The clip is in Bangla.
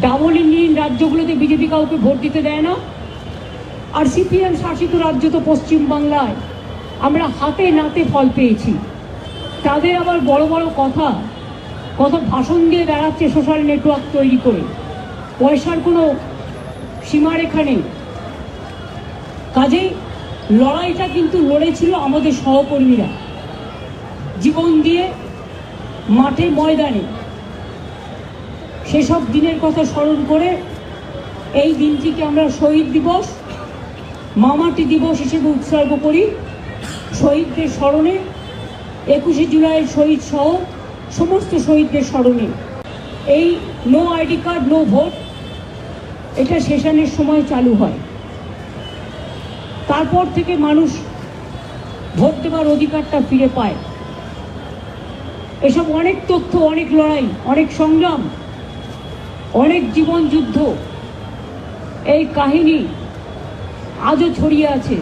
ডাবল ইঞ্জিন রাজ্যগুলোতে বিজেপি কাউকে ভোট দিতে দেয় না। আর সিপিএম শাসিত রাজ্য তো পশ্চিমবাংলায় আমরা হাতে নাতে ফল পেয়েছি। তাদের আবার বড় বড় কথা, কত ভাষণ দিয়ে বেড়াচ্ছে সোশ্যাল নেটওয়ার্ক তৈরি করে। পয়সার কোনো সীমারেখা নেই। কাজেই লড়াইটা কিন্তু লড়েছিল আমাদের সহকর্মীরা। জীবন দিয়ে মাঠে ময়দানে। সেসব দিনের কথা স্মরণ করে এই দিনটিকে আমরা শহীদ দিবস, মামাটি দিবস হিসেবে উৎসর্গ করি। শহীদদের স্মরণে একুশে জুলাইয়ের শহীদ সহ সমস্ত শহীদদের স্মরণে। এই no ID card, no vote, এটা সেশনের সময় চালু হয়। তারপর থেকে মানুষ ভোট দেওয়ার অধিকারটা ফিরে পায়। এসব অনেক তথ্য, অনেক লড়াই, অনেক সংগ্রাম অনেক জীবন যুদ্ধ। এই কাহিনী আজও ছড়িয়ে আছে।